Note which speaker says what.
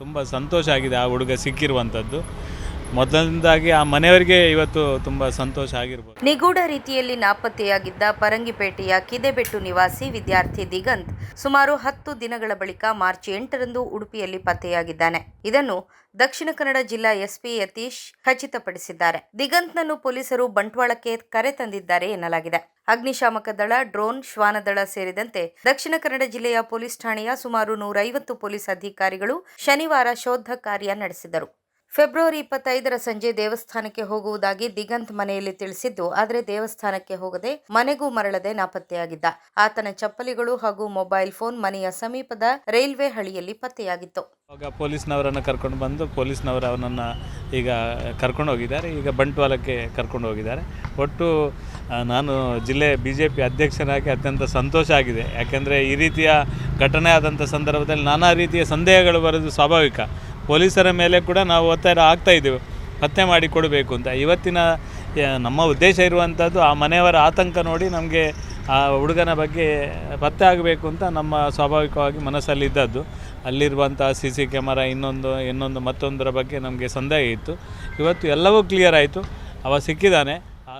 Speaker 1: ತುಂಬ ಸಂತೋಷ ಆಗಿದೆ ಆ ಹುಡುಗ ಸಿಕ್ಕಿರುವಂಥದ್ದು. ಮೊದಲನೇದಾಗಿ ಆ ಮನೆಯವರಿಗೆ ಇವತ್ತು ತುಂಬ ಸಂತೋಷ ಆಗಿರ್ಬೋದು.
Speaker 2: ನಿಗೂಢ ರೀತಿಯಲ್ಲಿ ನಾಪತ್ತೆಯಾಗಿದ್ದ ಪರಂಗಿಪೇಟೆಯ ಕಿದೆಬೆಟ್ಟು ನಿವಾಸಿ ವಿದ್ಯಾರ್ಥಿ ದಿಗಂತ್ ಸುಮಾರು ಹತ್ತು ದಿನಗಳ ಬಳಿಕ ಮಾರ್ಚ್ ಎಂಟರಂದು ಉಡುಪಿಯಲ್ಲಿ ಪತ್ತೆಯಾಗಿದ್ದಾನೆ. ಇದನ್ನು ದಕ್ಷಿಣ ಕನ್ನಡ ಜಿಲ್ಲಾ ಎಸ್ಪಿ ಯತೀಶ್ ಖಚಿತಪಡಿಸಿದ್ದಾರೆ. ದಿಗಂತ್ನನ್ನು ಪೊಲೀಸರು ಬಂಟ್ವಾಳಕ್ಕೆ ಕರೆ ತಂದಿದ್ದಾರೆ ಎನ್ನಲಾಗಿದೆ. ಅಗ್ನಿಶಾಮಕ ದಳ, ಡ್ರೋನ್, ಶ್ವಾನದಳ ಸೇರಿದಂತೆ ದಕ್ಷಿಣ ಕನ್ನಡ ಜಿಲ್ಲೆಯ ಪೊಲೀಸ್ ಠಾಣೆಯ ಸುಮಾರು ನೂರೈವತ್ತು ಪೊಲೀಸ್ ಅಧಿಕಾರಿಗಳು ಶನಿವಾರ ಶೋಧ ಕಾರ್ಯ ನಡೆಸಿದರು. ಫೆಬ್ರವರಿ ಇಪ್ಪತ್ತೈದರ ಸಂಜೆ ದೇವಸ್ಥಾನಕ್ಕೆ ಹೋಗುವುದಾಗಿ ದಿಗಂತ್ ಮನೆಯಲ್ಲಿ ತಿಳಿಸಿದ್ದು, ಆದರೆ ದೇವಸ್ಥಾನಕ್ಕೆ ಹೋಗದೆ ಮನೆಗೂ ಮರಳದೆ ನಾಪತ್ತೆಯಾಗಿದ್ದ. ಆತನ ಚಪ್ಪಲಿಗಳು ಹಾಗೂ ಮೊಬೈಲ್ ಫೋನ್ ಮನೆಯ ಸಮೀಪದ ರೈಲ್ವೆ ಹಳಿಯಲ್ಲಿ ಪತ್ತೆಯಾಗಿತ್ತು.
Speaker 1: ಆಗ ಪೊಲೀಸ್ನವರನ್ನು ಕರ್ಕೊಂಡು ಬಂದು ಪೊಲೀಸ್ನವರು ಅವನನ್ನು ಈಗ ಕರ್ಕೊಂಡು ಹೋಗಿದ್ದಾರೆ. ಈಗ ಬಂಟ್ವಾಲಕ್ಕೆ ಕರ್ಕೊಂಡು ಹೋಗಿದ್ದಾರೆ. ಒಟ್ಟು ನಾನು ಜಿಲ್ಲೆ ಬಿ ಜೆ ಪಿ ಅಧ್ಯಕ್ಷನಾಗಿ ಅತ್ಯಂತ ಸಂತೋಷ ಆಗಿದೆ. ಯಾಕೆಂದರೆ ಈ ರೀತಿಯ ಘಟನೆ ಆದಂಥ ಸಂದರ್ಭದಲ್ಲಿ ನಾನಾ ರೀತಿಯ ಸಂದೇಹಗಳು ಬರೋದು ಸ್ವಾಭಾವಿಕ. ಪೊಲೀಸರ ಮೇಲೆ ಕೂಡ ನಾವು ಒತ್ತಾಯ ಆಗ್ತಾ ಇದ್ದೇವೆ. ಪತ್ತೆ ಮಾಡಿ ಕೊಡಬೇಕು ಅಂತ. ಇವತ್ತಿನ ನಮ್ಮ ಉದ್ದೇಶ ಇರುವಂಥದ್ದು ಆ ಮನೆಯವರ ಆತಂಕ ನೋಡಿ ನಮಗೆ ಆ ಹುಡುಗನ ಬಗ್ಗೆ ಪತ್ತೆ ಆಗಬೇಕು ಅಂತ ನಮ್ಮ ಸ್ವಾಭಾವಿಕವಾಗಿ ಮನಸ್ಸಲ್ಲಿದ್ದದ್ದು. ಅಲ್ಲಿರುವಂಥ ಸಿ ಸಿ ಕ್ಯಾಮರಾ ಇನ್ನೊಂದು ಇನ್ನೊಂದು ಮತ್ತೊಂದರ ಬಗ್ಗೆ ನಮಗೆ ಸಂದೇಹ ಇತ್ತು. ಇವತ್ತು ಎಲ್ಲವೂ ಕ್ಲಿಯರ್ ಆಯಿತು. ಅವ ಸಿಕ್ಕಿದ್ದಾನೆ.